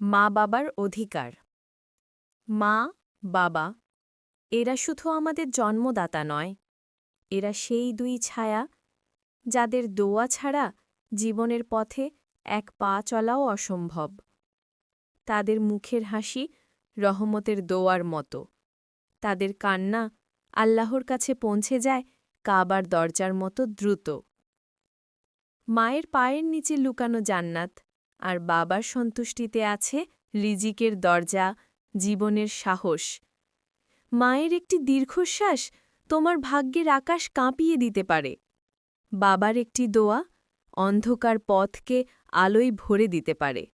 মা বাবার অধিকার। মা, বাবা, এরা শুধু আমাদের জন্মদাতা নয়, এরা সেই দুই ছায়া যাদের দোয়া ছাড়া জীবনের পথে এক পা চলাও অসম্ভব। তাদের মুখের হাসি রহমতের দোয়ার মতো। তাদের কান্না আল্লাহর কাছে পৌঁছে যায় কাবার দরজার মতো দ্রুত। মায়ের পায়ের নিচে লুকানো জান্নাত আর বাবার সন্তুষ্টিতে আছে রিজিকের দরজা, জীবনের সাহস। মায়ের একটি দীর্ঘশ্বাস তোমার ভাগ্যের আকাশ কাঁপিয়ে দিতে পারে। বাবার একটি দোয়া অন্ধকার পথকে আলোয় ভরে দিতে পারে।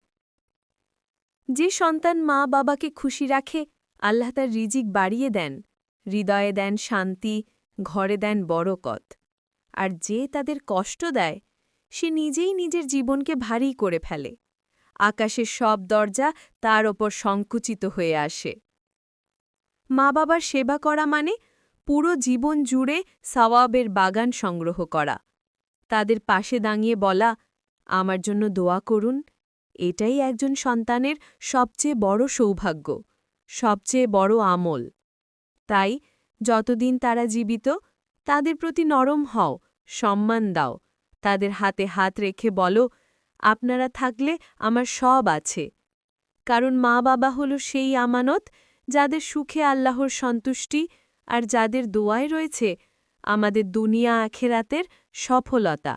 যে সন্তান মা বাবাকে খুশি রাখে, আল্লাহ তার রিজিক বাড়িয়ে দেন। হৃদয়ে দেন শান্তি, ঘরে দেন বরকত। আর যে তাদের কষ্ট দেয় সে নিজেই নিজের জীবনকে ভারী করে ফেলে। আকাশের সব দরজা তার ওপর সংকুচিত হয়ে আসে। মা বাবার সেবা করা মানে পুরো জীবন জুড়ে সওয়াবের বাগান সংগ্রহ করা। তাদের পাশে দাঁড়িয়ে বলা, আমার জন্য দোয়া করুন। এটাই একজন সন্তানের সবচেয়ে বড় সৌভাগ্য, সবচেয়ে বড় আমল। তাই যতদিন তারা জীবিত, তাদের প্রতি নরম হও, সম্মান দাও। তাদের হাতে হাত রেখে বলো, আপনারা থাকলে আমার সব আছে। কারণ মা বাবা হলো সেই আমানত যাদের সুখে আল্লাহর সন্তুষ্টি আর যাদের দোয়ায় রয়েছে আমাদের দুনিয়া আখেরাতের সফলতা।